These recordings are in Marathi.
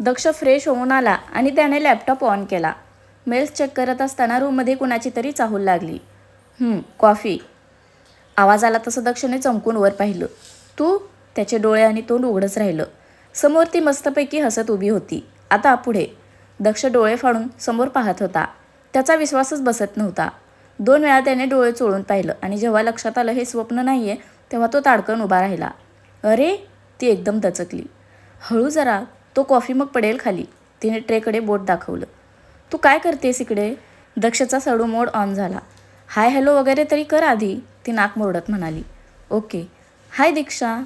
दक्ष फ्रेश होऊन आला आणि त्याने लॅपटॉप ऑन केला. मेल्स चेक करत असताना रूममध्ये कुणाची तरी चाहूल लागली. कॉफी. आवाज आला तसं दक्षने चमकून वर पाहिलं. तू? त्याचे डोळे आणि तोंड उघडच राहिलं. समोर ती मस्तपैकी हसत उभी होती. आता पुढे. दक्ष डोळे फाडून समोर पाहत होता. त्याचा विश्वासच बसत नव्हता. दोन वेळा त्याने डोळे चोळून पाहिलं आणि जेव्हा लक्षात आलं हे स्वप्न नाही आहे तेव्हा तो ताडकन उभा राहिला. अरे ती एकदम दचकली. हळू जरा तो कॉफी मग पडेल खाली. तिने ट्रेकडे बोट दाखवलं. तू काय करतेस इकडे? दक्षचा सडू मोड ऑन झाला. हाय हॅलो वगैरे तरी कर आधी ती नाक मोडत म्हणाली. Okay. Hi Diksha.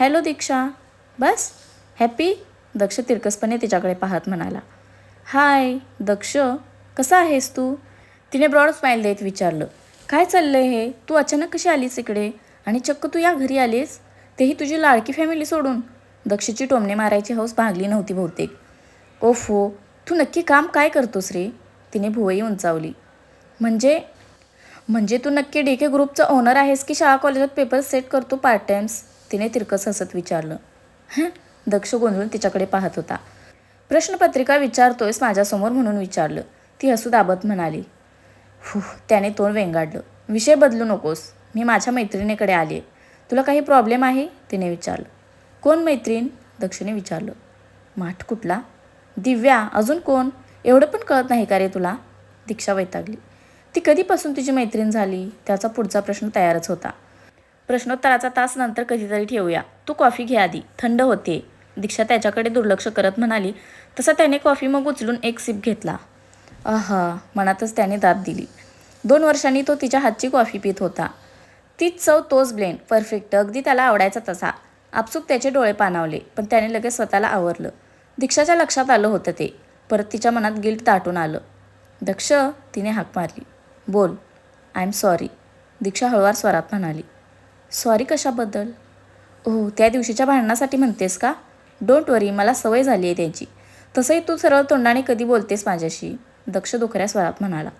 Hello Diksha. बस. हॅपी? दक्ष तिरकसपणे तिच्याकडे पाहत म्हणाला. हाय दक्ष. कसा आहेस तू? तिने ब्रॉड स्माईल देत विचारलं. काय चाललं हे? तू अचानक कशी आलीस इकडे? आणि चक्क तू या घरी आलीस? तेही तुझी लाडकी फॅमिली सोडून. दक्षची टोमणे मारायची हौस भागली नव्हती बहुतेक. ओफो तू नक्की काम काय करतोस रे? तिने भुवई उंचावली. म्हणजे? म्हणजे तू नक्की डी के ग्रुपचा ओनर आहेस की शाळा कॉलेजात पेपर सेट करतो पार्ट टाइम्स तिने तिरकस हसत विचारलं. हं? दक्ष गोंधळून तिच्याकडे पाहत होता. प्रश्नपत्रिका विचारतोयस माझ्यासमोर म्हणून विचारलं. ती हसू दाबत म्हणाली. फू त्याने तोंड वेंगाडलं. विषय बदलू नकोस. मी माझ्या मैत्रिणीकडे आले तुला काही प्रॉब्लेम आहे? तिने विचारलं. कोण मैत्रीण? दक्षिणे विचारलं. माठ कुठला? दिव्या अजून कोण? एवढं पण कळत नाही का रे तुला? दीक्षा वैतागली. ती कधीपासून तुझी मैत्रीण झाली? त्याचा पुढचा प्रश्न तयारच होता. प्रश्नोत्तराचा तास नंतर कधीतरी ठेवूया. तू कॉफी घे आधी. थंड होते. दीक्षा त्याच्याकडे दुर्लक्ष करत म्हणाली तसा त्याने कॉफी मग उचलून एक सिप घेतला. आहा मनातच त्याने दाद दिली. दोन वर्षांनी तो तिच्या हातची कॉफी पित होता. तीच चव तोच ब्लेंड. परफेक्ट. अगदी त्याला आवडायचा तसा. आपसूक त्याचे डोळे पाणावले पण त्याने लगेच स्वतःला आवरलं. दीक्षाच्या लक्षात आलं होतं ते. परत तिच्या मनात गिल्ट दाटून आलं. दक्ष तिने हाक मारली. बोल. आय एम सॉरी दीक्षा हळुवार स्वरात म्हणाली. सॉरी कशाबद्दल? ओह त्या दिवशीच्या भांडणासाठी म्हणतेस का? डोंट वरी मला सवय झाली आहे त्याची. तसंही तू सरळ तोंडाने कधी बोलतेस माझ्याशी? दक्ष दुखऱ्या स्वरात म्हणाला.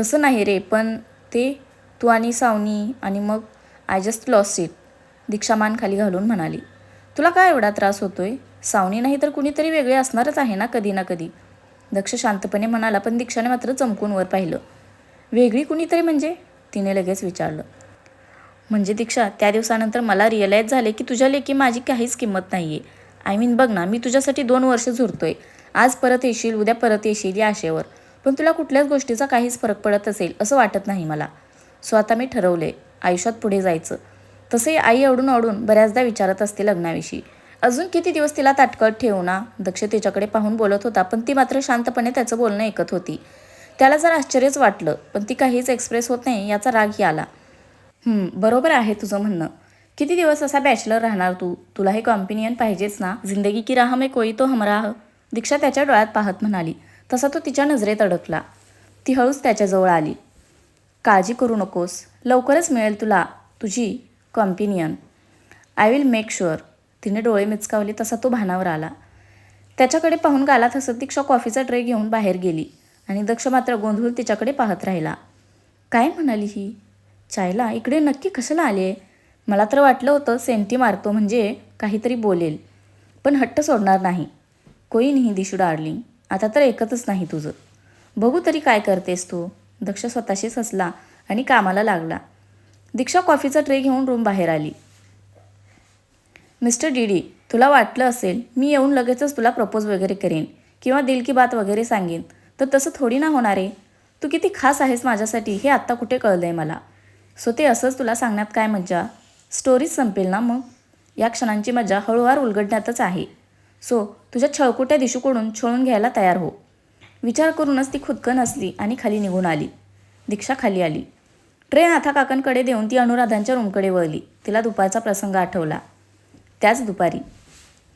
तसं नाही रे पण ते तू आणि सावनी आणि मग I just lost it Diksha मान खाली घालून म्हणाली तुला काय एवढा त्रास होतोय? सावनी नाही तर कुणीतरी वेगळे असणारच आहे ना कधी ना कधी. दक्ष शांतपणे म्हणाला पण दीक्षाने मात्र चमकून वर पाहिलं. वेगळी कुणीतरी म्हणजे? तिने लगेच विचारलं. म्हणजे दीक्षा त्या दिवसानंतर मला रिअलाईज झाले की तुझ्या लेकी माझी काहीच किंमत नाही आहे आय मीन बघ ना मी तुझ्यासाठी दोन वर्ष झुरतोय. आज परत येशील उद्या परत येशील या आशेवर. पण तुला कुठल्याच गोष्टीचा काहीच फरक पडत असेल असं वाटत नाही मला. सो आता मी ठरवले आयुष्यात पुढे जायचं. तसे आई अडून अडून बऱ्याचदा विचारत असते लग्नाविषयी. अजून किती दिवस तिला ताटकळत ठेवू ना? दक्ष तिच्याकडे पाहून बोलत होता पण ती मात्र शांतपणे त्याचं बोलणं ऐकत होती. त्याला जर आश्चर्यच वाटलं पण ती काहीच एक्सप्रेस होत नाही याचा रागही आला. बरोबर आहे तुझं म्हणणं. किती दिवस असा बॅचलर राहणार तू? तुला हे कॉम्पिनियन पाहिजेच ना? जिंदगी की राह मे कोई तो हमराह दीक्षा त्याच्या डोळ्यात पाहत म्हणाली. तसा तो तिच्या नजरेत अडकला. ती हळूच त्याच्याजवळ आली. काळजी करू नकोस. लवकरच मिळेल तुला. तुझी companion I will make sure तिने डोळे मिचकावले तसा तो भानावर आला. त्याच्याकडे पाहून गालात हसत दीक्षा कॉफीचा ट्रे घेऊन बाहेर गेली आणि दक्ष मात्र गोंधळून तिच्याकडे पाहत राहिला. काय म्हणाली ही? चायला इकडे नक्की कशाला आले मला तर वाटलं होतं सेंटी मारतो म्हणजे काहीतरी बोलेल. पण हट्ट सोडणार नाही. कोई नाही दिशू डार्लिंग आता तर ऐकतच नाही तुझं. बघू तरी काय करतेस तू. दक्ष स्वतःशीच हसला आणि कामाला लागला. दीक्षा कॉफीचा ट्रे घेऊन रूम बाहेर आली. मिस्टर डी डी तुला वाटलं असेल मी येऊन लगेचच तुला प्रपोज वगैरे करेन किंवा दिल की बात वगैरे सांगेन तर तसं थोडी ना होणार आहे. तू किती खास आहेस माझ्यासाठी हे आत्ता कुठे कळलं आहे मला सो ते असंच तुला सांगण्यात काय मज्जा? स्टोरीज संपेल ना मग? या क्षणांची मजा हळूवार उलगडण्यातच आहे. सो तुझ्या छळकुट्या दिशूकडून छळून घ्यायला तयार हो. विचार करूनच ती खुदकन असली आणि खाली निघून आली. दीक्षा खाली आली. ट्रेन आता काकांकडे देऊन ती अनुराधांच्या रूमकडे वळली. तिला दुपारचा प्रसंग आठवला. त्याच दुपारी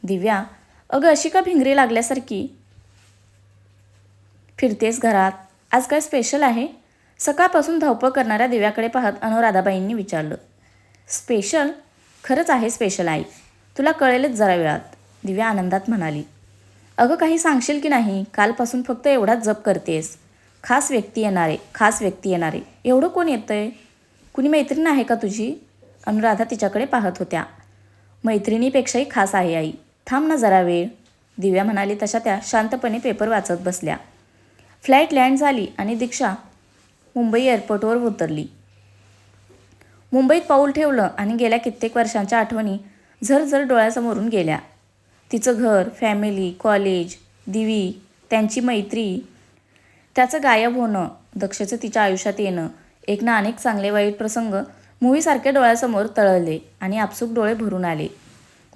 दिव्या अगं अशी का भिंगरी लागल्यासारखी? फिरतेस घरात. आज काय स्पेशल आहे? सकाळपासून धावपळ करणाऱ्या दिव्याकडे पाहत अनुराधाबाईंनी विचारलं. स्पेशल खरंच आहे स्पेशल आई. तुला कळेलच जरा वेळात. दिव्या आनंदात म्हणाली. अगं काही सांगशील की नाही? कालपासून फक्त एवढाच जप करतेस. खास व्यक्ती येणार आहे खास व्यक्ती येणारे. एवढं कोण येतं आहे कुणी मैत्रीण आहे का तुझी? अनुराधा तिच्याकडे पाहत होत्या. मैत्रिणीपेक्षाही खास आहे आई. थांब ना जरा वेळ. दिव्या म्हणाली तशा त्या शांतपणे पेपर वाचत बसल्या. फ्लाईट लँड झाली आणि दीक्षा मुंबई एअरपोर्टवर उतरली. मुंबईत पाऊल ठेवलं आणि गेल्या कित्येक वर्षांच्या आठवणी झरझर डोळ्यासमोरून गेल्या. तिचं घर फॅमिली कॉलेज दिवी त्यांची मैत्री त्याचं गायब होणं दक्षचं तिच्या आयुष्यात येणं एक ना अनेक चांगले वाईट प्रसंग मूवीसारखे डोळ्यासमोर तळले आणि आपसूक डोळे भरून आले.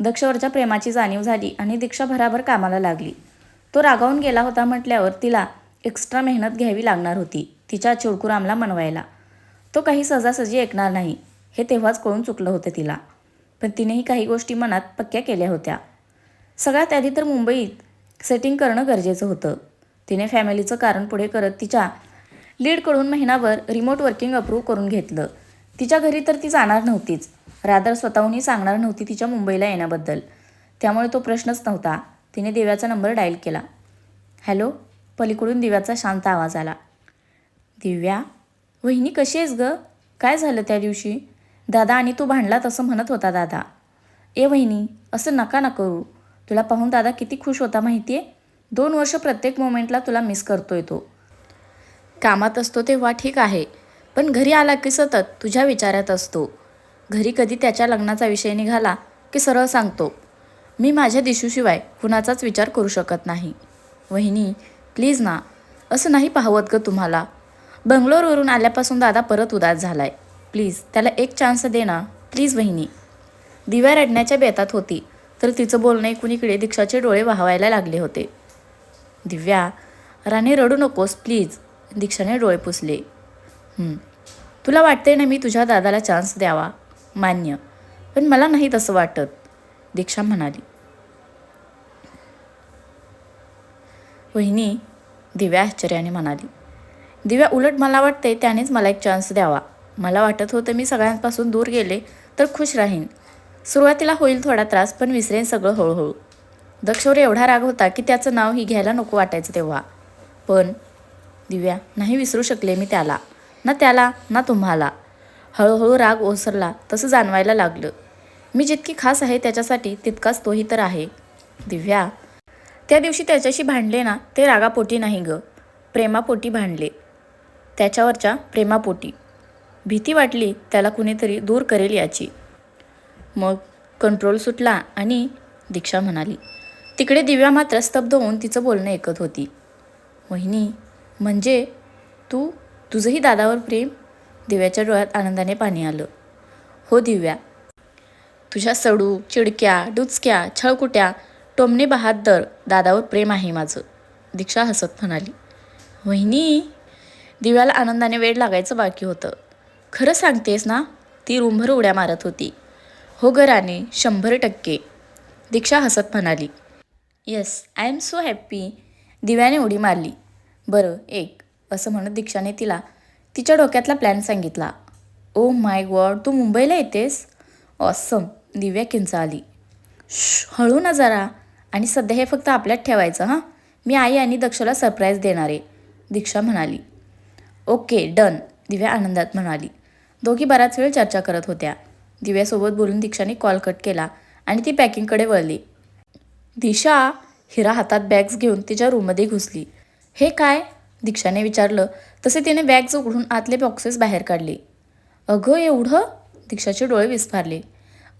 दक्षवरच्या प्रेमाची जाणीव झाली आणि दीक्षा भराभर कामाला लागली. तो रागावून गेला होता म्हटल्यावर तिला एक्स्ट्रा मेहनत घ्यावी लागणार होती तिच्या चिडकुरामला मनवायला. तो काही सहजासहजी ऐकणार नाही हे तेव्हाच कळून चुकलं होतं तिला. पण तिनेही काही गोष्टी मनात पक्क्या केल्या होत्या. सगळ्यात आधी तर मुंबईत सेटिंग करणं गरजेचं होतं. तिने फॅमिलीचं कारण पुढे करत तिच्या लीडकडून महिनाभर रिमोट वर्किंग अप्रूव्ह करून घेतलं. तिच्या घरी तर ती जाणार नव्हतीच. रादर स्वतःहूनही सांगणार नव्हती तिच्या मुंबईला येण्याबद्दल. त्यामुळे तो प्रश्नच नव्हता. तिने दिव्याचा नंबर डायल केला. हॅलो? पलीकडून दिव्याचा शांत आवाज आला. दिव्या वहिनी कशी आहेस ग? काय झालं त्या दिवशी? दादा आणि तू भांडला तसं म्हणत होता दादा. ए वहिनी असं नका ना करू. तुला पाहून दादा किती खुश होता माहिती आहे दोन वर्ष प्रत्येक मोमेंटला तुला मिस करतोय तो. कामात असतो तेव्हा ठीक आहे पण घरी आला की सतत तुझ्या विचारात असतो. घरी कधी त्याच्या लग्नाचा विषय निघाला की सरळ सांगतो मी माझ्या दिशूशिवाय कुणाचाच विचार करू शकत नाही. वहिनी प्लीज ना असं नाही पाहवत ग तुम्हाला. बंगलोरवरून आल्यापासून दादा परत उदास झालाय. प्लीज त्याला एक चान्स दे ना. प्लीज वहिनी. दिव्या रडण्याच्या बेतात होती तर तिचं बोलणं कुणीकडे दीक्षाचे डोळे वाहवायला लागले होते. दिव्या राणे रडू नकोस प्लीज दीक्षाने डोळे पुसले. तुला वाटते ना मी तुझ्या दादाला चान्स द्यावा? मान्य. पण मला नाही तसं वाटत दीक्षा म्हणाली. वहिनी दिव्या आश्चर्याने म्हणाली. दिव्या उलट मला वाटते त्यानेच मला एक चान्स द्यावा. मला वाटत होतं मी सगळ्यांपासून दूर गेले तर खुश राहीन. सुरुवातीला होईल थोडा त्रास पण विसरेन सगळं हळूहळू. दक्षवर एवढा राग होता की त्याचं नाव ही घ्यायला नको वाटायचं तेव्हा. पण दिव्या नाही विसरू शकले मी त्याला. ना त्याला ना तुम्हाला. हळूहळू राग ओसरला तसं जाणवायला लागलं. मी जितकी खास आहे त्याच्यासाठी तितकाच तोही तर आहे. दिव्या त्या दिवशी त्याच्याशी भांडले ना ते रागापोटी नाही ग. प्रेमापोटी भांडले. त्याच्यावरच्या प्रेमापोटी. भीती वाटली त्याला कुणीतरी दूर करेल याची. मग कंट्रोल सुटला आणि दीक्षा म्हणाली तिकडे दिव्या मात्र स्तब्ध होऊन तिचं बोलणं ऐकत होती. मोहिनी म्हणजे तू तुझंही दादावर प्रेम? दिव्याच्या डोळ्यात आनंदाने पाणी आलं. हो दिव्या. तुझ्या सडू चिडक्या डुचक्या छळकुट्या टोमणे बहादर दादावर प्रेम आहे माझं दीक्षा हसत म्हणाली. वहिनी दिव्याला आनंदाने वेळ लागायचं बाकी होतं. खरं सांगतेस ना ती रूमभर उड्या मारत होती. हो गराने शंभर टक्के दीक्षा हसत म्हणाली. Yes I am so happy दिव्याने उडी मारली. बरं एक असं म्हणत दीक्षाने तिला तिच्या डोक्यातला प्लॅन सांगितला. ओ माय गॉड तू मुंबईला येतेस? ऑसम दिव्या किंचाळली. श हळू ना जरा. आणि सध्या हे फक्त आपल्यात ठेवायचं हां? मी आई आणि दक्षला सरप्राईज देणार. आहे दीक्षा म्हणाली. ओके डन दिव्या आनंदात म्हणाली. दोघी बराच वेळ चर्चा करत होत्या. दिव्यासोबत बोलून दीक्षाने कॉल कट केला आणि ती पॅकिंगकडे वळली. दिशा हिरा हातात बॅग्स घेऊन तिच्या रूममध्ये घुसली. हे काय? दीक्षाने विचारलं. तसे तिने बॅग्स उघडून आतले बॉक्सेस बाहेर काढले. अगं एवढं? दीक्षाचे डोळे विस्फारले.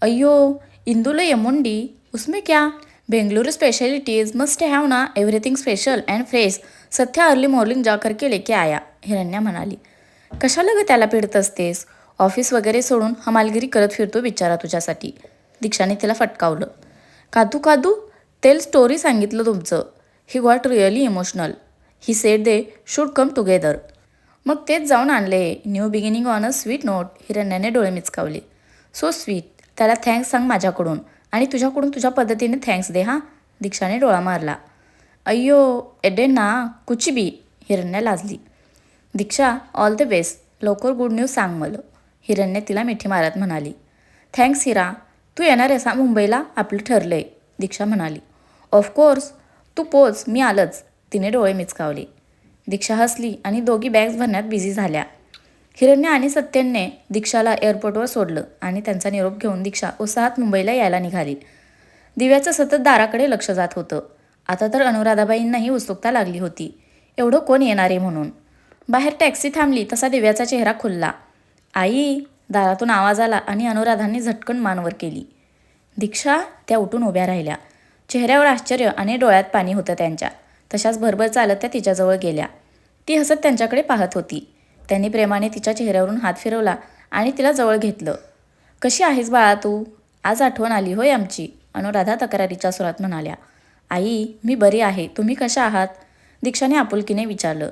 अय्यो इंदुल यमुंडी? उसमे क्या? बेंगलुरु स्पेशलिटीज मस्ट हॅव ना? एव्हरीथिंग स्पेशल अँड फ्रेश सध्या अर्ली मॉर्निंग जा करके लेके आया हिरण्या म्हणाली. कशाला ग त्याला पिडत असतेस? ऑफिस वगैरे सोडून हमालगिरी करत फिरतो बिचारा तुझ्यासाठी दीक्षाने तिला फटकावलं. कादू कादू? तेल स्टोरी सांगितलं तुमचं. He got really emotional he said they should come together मग तेच जाऊन आणले. New beginning on a sweet note हिरण्याने डोळे मिचकावले. सो स्वीट त्याला थँक्स सांग माझ्याकडून. आणि तुझ्याकडून तुझ्या पद्धतीने थँक्स दे हां? दीक्षाने डोळा मारला. अय्यो एडे ना कुची बी? हिरण्या लाजली. दीक्षा ऑल द बेस्ट लवकर गुड न्यूज सांग मला. हिरण्य तिला मिठी मारत म्हणाली. थँक्स हिरा. तू येणार आहेस हा मुंबईला? आपलं ठरलं आहे दीक्षा म्हणाली. ऑफकोर्स तू पोच मी आलंच. तिने डोळे मिचकावले. दीक्षा हसली आणि दोघी बॅग्स भरण्यात बिझी झाल्या. हिरण्य आणि सत्यनने दीक्षाला एअरपोर्टवर सोडलं आणि त्यांचा निरोप घेऊन दीक्षा उत्साहात मुंबईला यायला निघाली. दिव्याचं सतत दाराकडे लक्ष जात होतं. आता तर अनुराधाबाईंनाही उत्सुकता लागली होती. एवढं कोण येणार आहे म्हणून? बाहेर टॅक्सी थांबली तसा दिव्याचा चेहरा खुलला. आई दारातून आवाज आला आणि अनुराधांनी झटकन मानवर केली. दीक्षा त्या उठून उभ्या राहिल्या. चेहऱ्यावर आश्चर्य आणि डोळ्यात पाणी होतं त्यांच्या. तशाच भरभर चालत त्या तिच्याजवळ गेल्या. ती हसत त्यांच्याकडे पाहत होती. त्यांनी प्रेमाने तिच्या चेहऱ्यावरून हात फिरवला आणि तिला जवळ घेतलं. कशी आहेस बाळा तू? आज आठवण आली होय आमची अनुराधा तक्रारीच्या सुरात म्हणाल्या. आई मी बरी आहे. तुम्ही कशा आहात? दीक्षाने आपुलकीने विचारलं.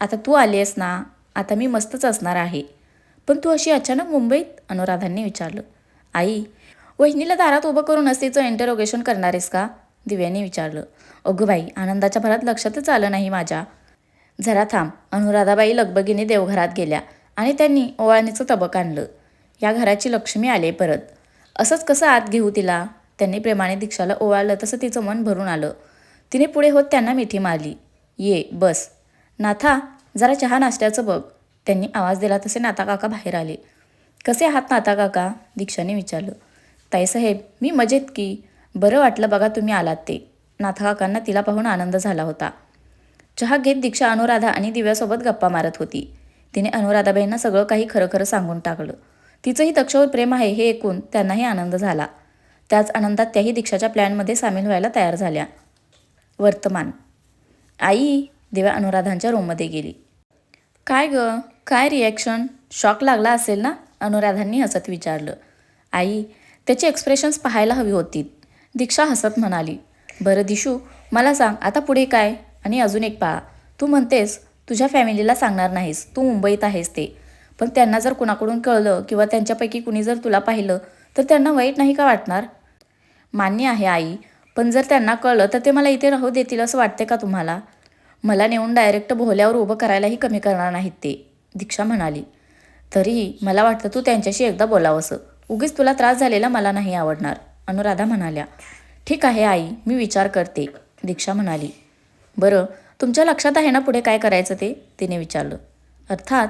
आता तू आली आहेस ना? आता मी मस्तच असणार आहे. पण तू अशी अचानक मुंबईत? अनुराधांनी विचारलं. आई वहिनीला दारात उभं करूनच तिचं इंटरोगेशन करणार आहेस का? दिव्याने विचारलं. अगं बाई आनंदाच्या भरात लक्षातच आलं नाही माझ्या. जरा थांब. अनुराधाबाई लगबगीने देवघरात गेल्या आणि त्यांनी ओवाळणीचं तबक आणलं. या घराची लक्ष्मी आले परत. असंच कसं आत घेऊ तिला? त्यांनी प्रेमाने दीक्षाला ओवाळलं तसं तिचं मन भरून आलं. तिने पुढे होत त्यांना मिठी मारली. ये बस. नाथा जरा चहा नाश्त्याचं बघ. त्यांनी आवाज दिला तसे नाता काका बाहेर आले. कसे आहात नाता काका दीक्षाने विचारलं. ताईसाहेब मी मजेत की. बरं वाटलं बघा तुम्ही आलात ते. नाथकाकांना तिला पाहून आनंद झाला होता. चहा घेत दीक्षा अनुराधा आणि दिव्यासोबत गप्पा मारत होती. तिने अनुराधाबाईंना सगळं काही खरं खरं सांगून टाकलं. तिचंही दक्षावर प्रेम आहे हे ऐकून त्यांनाही आनंद झाला. त्याच आनंदात त्याही दीक्षाच्या प्लॅनमध्ये सामील व्हायला तयार झाल्या. वर्तमान. आई दिव्या अनुराधांच्या रूममध्ये गेली. काय ग? काय रिॲक्शन? शॉक लागला असेल ना? अनुराधांनी हसत विचारलं. आई त्याची एक्सप्रेशन्स पाहायला हवी होती. दीक्षा हसत म्हणाली बरं दिशू मला सांग आता पुढे काय? आणि अजून एक पहा. तू म्हणतेस तुझ्या फॅमिलीला सांगणार नाहीस तू मुंबईत आहेस ते. पण त्यांना जर कुणाकडून कळलं किंवा त्यांच्यापैकी कुणी जर तुला पाहिलं तर त्यांना वाईट नाही का वाटणार? मान्य आहे आई पण जर त्यांना कळलं तर ते मला इथे राहू देतील असं वाटते का तुम्हाला? मला नेऊन डायरेक्ट भोल्यावर उभं करायलाही कमी करणार नाहीत ते दीक्षा म्हणाली. तरीही मला वाटतं तू त्यांच्याशी एकदा बोलावंसं. उगीच तुला त्रास झालेला मला नाही आवडणार. अनुराधा म्हणाल्या ठीक आहे आई मी विचार करते दीक्षा म्हणाली. बरं तुमच्या लक्षात आहे ना पुढे काय करायचं ते? तिने विचारलं. अर्थात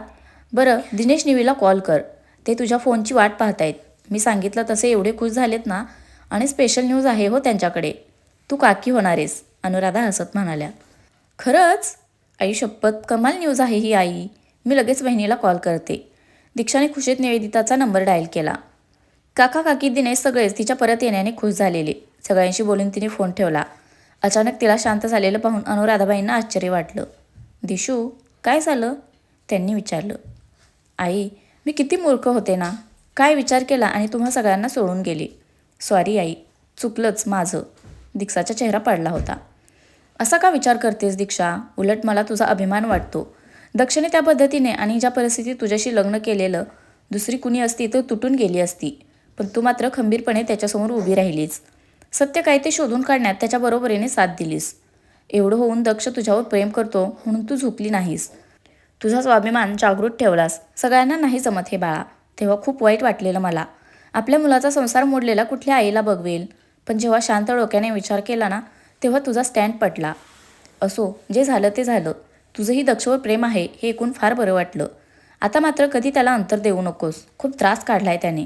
बरं दिनेश निवीला कॉल कर. ते तुझ्या फोनची वाट पाहतायत. मी सांगितलं तसे एवढे खुश झालेत ना आणि स्पेशल न्यूज आहे हो त्यांच्याकडे. तू काकी होणार आहेस अनुराधा हसत म्हणाल्या. खरंच? आई शपथ कमाल न्यूज आहे ही आई. मी लगेच बहिणीला कॉल करते. दीक्षाने खुशीत निवेदिताचा नंबर डायल केला. काका काकी दिने सगळेच तिच्या परत येण्याने खुश झालेले. सगळ्यांशी बोलून तिने फोन ठेवला. अचानक तिला शांत झालेलं पाहून अनुराधाबाईंना आश्चर्य वाटलं. दिशू काय झालं? त्यांनी विचारलं. आई मी किती मूर्ख होते ना? काय विचार केला आणि तुम्हा सगळ्यांना सोडून गेले? सॉरी आई चुकलंच माझं. दीक्षाचा चेहरा पडला होता. असा का विचार करतेस दीक्षा? उलट मला तुझा अभिमान वाटतो. दक्षिणे त्या पद्धतीने आणि ज्या परिस्थितीत तुझ्याशी लग्न केलेलं दुसरी कुणी असती तर तुटून गेली असती. पण तू मात्र खंबीरपणे त्याच्यासमोर उभी राहिलीस. सत्य काय ते शोधून काढण्यात त्याच्या बरोबरीने साथ दिलीस. एवढं होऊन दक्ष तुझ्यावर प्रेम करतो म्हणून तू झुकली नाहीस. तुझा स्वाभिमान जागृत ठेवलास. सगळ्यांना नाही जमत हे बाळा. तेव्हा खूप वाईट वाटलेलं मला. आपल्या मुलाचा संसार मोडलेला कुठल्या आईला बघवेल? पण जेव्हा शांत डोक्याने विचार केला ना तेव्हा तुझा स्टँड पटला. असो जे झालं ते झालं. तुझंही दक्षवर प्रेम आहे हे ऐकून फार बरं वाटलं. आता मात्र कधी त्याला अंतर देऊ नकोस. खूप त्रास काढलाय त्याने.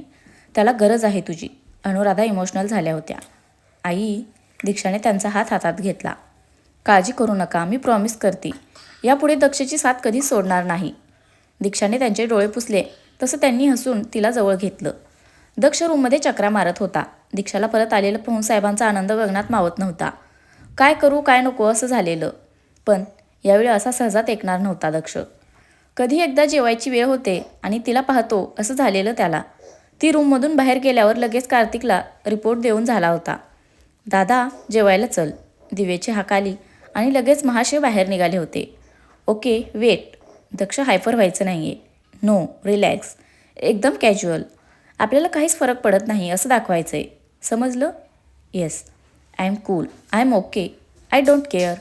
त्याला गरज आहे तुझी. अनुराधा इमोशनल झाल्या होत्या. आई दीक्षाने त्यांचा हात हातात घेतला. काळजी करू नका मी प्रॉमिस करते. यापुढे दक्षची साथ कधीच सोडणार नाही. दीक्षाने त्यांचे डोळे पुसले. तसं त्यांनी हसून तिला जवळ घेतलं. दक्ष रूममध्ये चक्रा मारत होता. दीक्षाला परत आलेलं पाहून साहेबांचा आनंद गगनात मावत नव्हता. काय करू काय नको असं झालेलं. पण यावेळी असा सहजात ऐकणार नव्हता दक्ष. कधी एकदा जेवायची वेळ होते आणि तिला पाहतो असं झालेलं त्याला. ती रूममधून बाहेर गेल्यावर लगेच कार्तिकला रिपोर्ट देऊन झाला होता. दादा जेवायला चल. दिवेची हाक आली आणि लगेच महाशय बाहेर निघाले होते. Okay weight. दक्ष हायपर व्हायचं नाही आहे नो रिलॅक्स. एकदम कॅज्युअल. आपल्याला काहीच फरक पडत नाही असं दाखवायचं आहे समजलं? Yes. I am cool. I am okay. I don't care.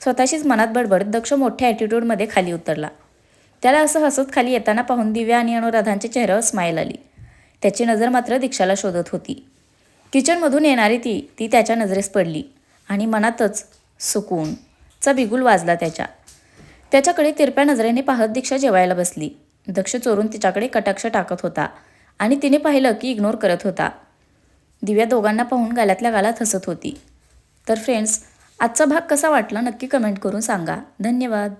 स्वतःशीच मनात बडबडत दक्ष मोठ्या ॲटिट्यूडमध्ये खाली उतरला. त्याला असं हसत खाली येताना पाहून दिव्या आणि अनुराधांच्या चेहऱ्यावर स्माईल आली. त्याची नजर मात्र दीक्षाला शोधत होती. किचनमधून येणारी ती ती त्याच्या नजरेस पडली आणि मनातच सुकून चा बिगुल वाजला त्याच्या. त्याच्याकडे तिरप्या नजरेने पाहत दीक्षा जेवायला बसली. दक्ष चोरून तिच्याकडे कटाक्ष टाकत होता आणि तिने पाहिलं की इग्नोर करत होता. दिव्या दोघांना पाहून गाल्यातल्या गालात हसत होती. तर फ्रेंड्स आजचा भाग कसा वाटला नक्की कमेंट करून सांगा. धन्यवाद.